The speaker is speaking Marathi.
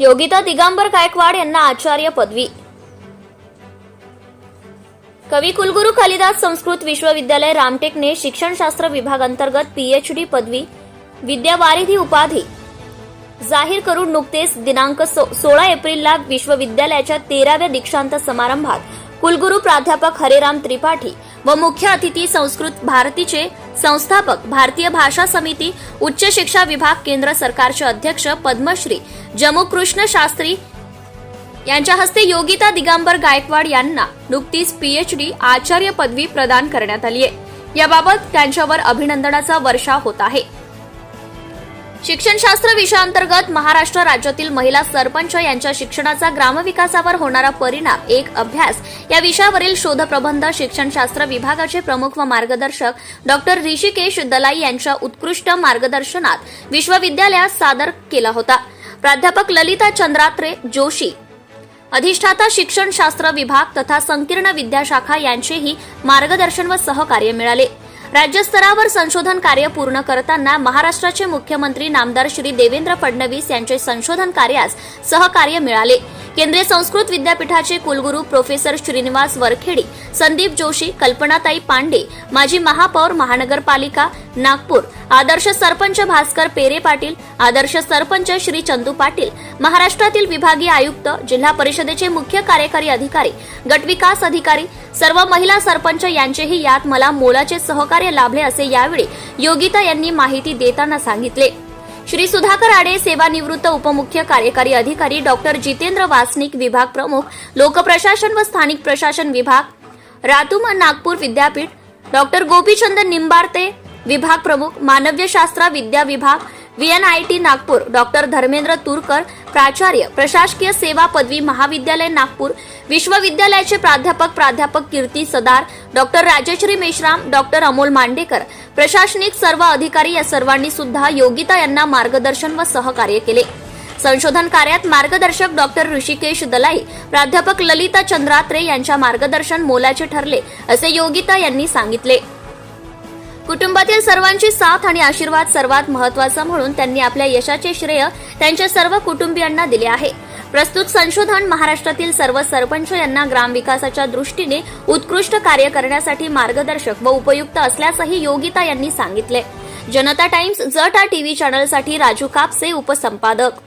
योगिता दिगंबर गायकवाड यांना आचार्य पदवी. कवी कुलगुरू कालिदास संस्कृत विश्वविद्यालय रामटेकने शिक्षणशास्त्र विभाग अंतर्गत पीएचडी पदवी विद्यावारिधी उपाधी. जाहीर करून नुकतेच दिनांक सो- सोळा एप्रिलला विश्वविद्यालयाच्या तेराव्या दीक्षांत समारंभात कुलगुरू प्राध्यापक हरेराम त्रिपाठी व मुख्य अतिथी संस्कृत भारतीचे संस्थापक भारतीय भाषा समिती उच्च शिक्षा विभाग केंद्र सरकारचे अध्यक्ष पद्मश्री जमुकृष्ण शास्त्री यांच्या हस्ते योगिता दिगंबर गायकवाड यांना नुकतीच पीएचडी आचार्य पदवी प्रदान करण्यात आली आहे. याबाबत त्यांच्यावर अभिनंदनाचा वर्षाव होत आहे. शिक्षणशास्त्र विषयाअंतर्गत महाराष्ट्र राज्यातील महिला सरपंच यांच्या शिक्षणाचा ग्रामविकासावर होणारा परिणाम एक अभ्यास या विषयावरील शोधप्रबंध शिक्षणशास्त्र विभागाचे प्रमुख व मार्गदर्शक डॉक्टर ऋषिकेश दलाई यांच्या उत्कृष्ट मार्गदर्शनात विश्वविद्यालयात सादर केला होता. प्राध्यापक ललिता चंद्रात्रे जोशी अधिष्ठाता शिक्षणशास्त्र विभाग तथा संकीर्ण विद्याशाखा यांचेही मार्गदर्शन व सहकार्य मिळाले. राज्यस्तरावर संशोधन कार्य पूर्ण करताना महाराष्ट्राचे मुख्यमंत्री नामदार श्री देवेंद्र फडणवीस यांचे संशोधन कार्यास सहकार्य मिळाले. केंद्रीय संस्कृत विद्यापीठाचे कुलगुरू प्रोफेसर श्रीनिवास वरखेडी संदीप जोशी कल्पनाताई पांडे माजी महापौर महानगरपालिका नागपूर आदर्श सरपंच भास्कर पेरे पाटील आदर्श सरपंच श्री चंदू पाटील महाराष्ट्रातील विभागीय आयुक्त जिल्हा परिषदेचे मुख्य कार्यकारी अधिकारी गटविकास अधिकारी सर्व महिला सरपंच यांचेही यात मला मोलाचे सहकार्य लाभले असे यावेळी योगिता यांनी माहिती देताना सांगितले. श्री सुधाकर आडे सेवानिवृत्त उपमुख्य कार्यकारी अधिकारी डॉक्टर जितेंद्र वासनिक विभाग प्रमुख लोकप्रशासन व स्थानिक प्रशासन विभाग रातुम नागपूर विद्यापीठ डॉक्टर गोपीचंद निंबारते विभाग प्रमुख मानव्यशास्त्र विद्या विभाग व्हीएनआयटी नागपूर डॉक्टर धर्मेंद्र तुरकर प्राचार्य प्रशासकीय सेवा पदवी महाविद्यालय नागपूर विश्वविद्यालयाचे प्राध्यापक प्राध्यापक कीर्ती सदार डॉक्टर राजश्री मेश्राम डॉक्टर अमोल मांडेकर प्रशासनिक सर्व अधिकारी या सर्वांनी सुद्धा योगिता यांना मार्गदर्शन व सहकार्य केले. संशोधन कार्यात मार्गदर्शक डॉक्टर ऋषिकेश दलाई प्राध्यापक ललिता चंद्रात्रे यांच्या मार्गदर्शन मोलाचे ठरले असे योगिता यांनी सांगितले. कुटुंबातील सर्वांची साथ आणि आशीर्वाद सर्वात महत्त्वाचा म्हणून त्यांनी आपल्या यशाचे श्रेय त्यांच्या सर्व कुटुंबियांना दिले आहे. प्रस्तुत संशोधन महाराष्ट्रातील सर्व सरपंच यांना ग्रामविकासाच्या दृष्टीने उत्कृष्ट कार्य करण्यासाठी मार्गदर्शक व उपयुक्त असल्याचंही योगिता यांनी सांगितले. जनता टाइम्स जटा टीव्ही चॅनलसाठी राजू कापसे उपसंपादक.